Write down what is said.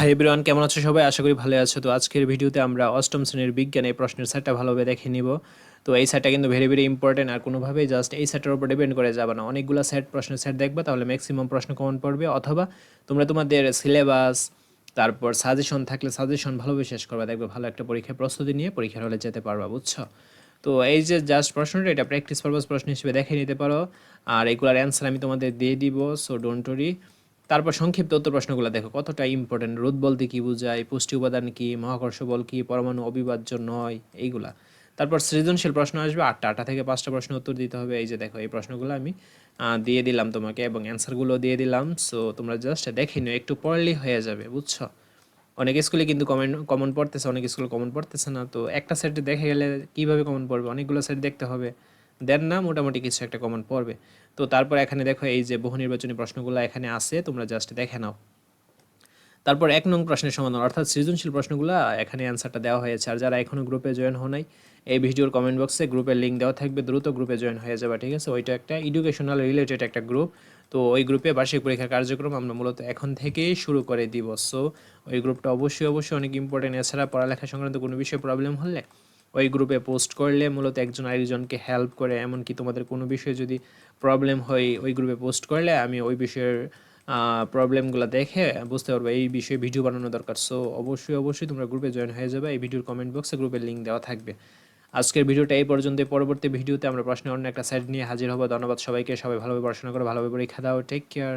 Hi everyone কেমন আছো সবাই? আশা করি ভালো আছো। তো আজকের ভিডিওতে আমরা অষ্টম শ্রেণির বিজ্ঞান এই প্রশ্নের সেটটা ভালোভাবে দেখে নিব। তো এই সেটটা কিন্তু ভেরি ভেরি ইম্পর্টেন্ট আর কোনোভাবেই জাস্ট এই সেটের উপর ডিপেন্ড করে যাবে না। অনেকগুলো সেট, প্রশ্নের সেট দেখবে, তাহলে ম্যাক্সিমাম প্রশ্ন কমন পড়বে। অথবা তোমরা তোমাদের সিলেবাস তারপর সাজেশন থাকলে সাজেশন ভালোভাবে শেষ করবে। দেখবে ভালো একটা পরীক্ষার প্রস্তুতি নিয়ে পরীক্ষার হলে যেতে পারবা, বুঝছ? তো এই যে জাস্ট প্রশ্নটা, এটা প্র্যাকটিস পারপাস প্রশ্ন হিসেবে দেখে নিতে পারো। আর এগুলার অ্যান্সার আমি তোমাদের দিয়ে দিব সো ডোন্ট ওরি তারপর সংক্ষিপ্ত উত্তর প্রশ্নগুলো দেখো। কতটা ইম্পর্টেন্ট রোদ বলতে কী বোঝায়? পুষ্টি উপাদান কি? মহাকর্ষ বল কী? পরমাণু অবিভাজ্য নয়, এইগুলা। তারপর সৃজনশীল প্রশ্ন আসবে আটটা। আটটা থেকে পাঁচটা প্রশ্ন উত্তর দিতে হবে। এই যে দেখো, এই প্রশ্নগুলো আমি দিয়ে দিলাম তোমাকে এবং অ্যান্সারগুলো দিয়ে দিলাম। সো তোমরা জাস্ট দেখে নিও, একটু পড়লেই হয়ে যাবে, বুঝছ? অনেক স্কুলে কিন্তু কমেন্ট কমন পড়তেছে, অনেক স্কুলে কমন পড়তেছে না। তো একটা সেট দেখে গেলে কীভাবে কমন পড়বে? অনেকগুলো সেট দেখতে হবে। দেন না, মোটামুটি কিছু একটা কমন পড়বে। তো তারপর এখানে দেখো এই যে বহু নির্বাচনী প্রশ্নগুলো এখানে আছে, তোমরা জাস্ট দেখে নাও। তারপর এক নং প্রশ্নের সমাধান, অর্থাৎ সৃজনশীল প্রশ্নগুলো এখানে অ্যান্সারটা দেওয়া হয়েছে। আর যারা এখনও গ্রুপে জয়েন হো নাই, এই ভিডিওর কমেন্ট বক্সে গ্রুপের লিঙ্ক দেওয়া থাকবে, দ্রুত গ্রুপে জয়েন হয়ে যাবে, ঠিক আছে? ওইটা একটা এডুকেশনাল রিলেটেড একটা গ্রুপ তো ওই গ্রুপে বার্ষিক পরীক্ষার কার্যক্রম আমরা মূলত এখন থেকেই শুরু করে দিব। সো ওই গ্রুপটা অবশ্যই অবশ্যই অনেক ইম্পর্টেন্ট এছাড়া পড়ালেখা সংক্রান্ত কোনো বিষয়ে প্রবলেম হলে ওই গ্রুপে পোস্ট করলে মূলত একজন আরেকজনকে হেল্প করে, এমনকি তোমাদের কোনো বিষয়ে যদি প্রবলেম হয়, ওই গ্রুপে পোস্ট করলে আমি ওই বিষয়ের প্রবলেমগুলো দেখে বুঝতে পারব, এই বিষয়ে ভিডিও বানানো দরকার। সো অবশ্যই অবশ্যই তোমরা গ্রুপে জয়েন হয়ে যাবে। এই ভিডিওর কমেন্ট বক্সে গ্রুপের লিঙ্ক দেওয়া থাকবে। আজকের ভিডিওটা এই পর্যন্ত পরবর্তী ভিডিওতে আমরা প্রশ্নের অন্য একটা সাইড নিয়ে হাজির হব। ধন্যবাদ সবাইকে। সবাই ভালোভাবে পড়াশোনা করো, ভালোভাবে পরীক্ষা দাও। Take care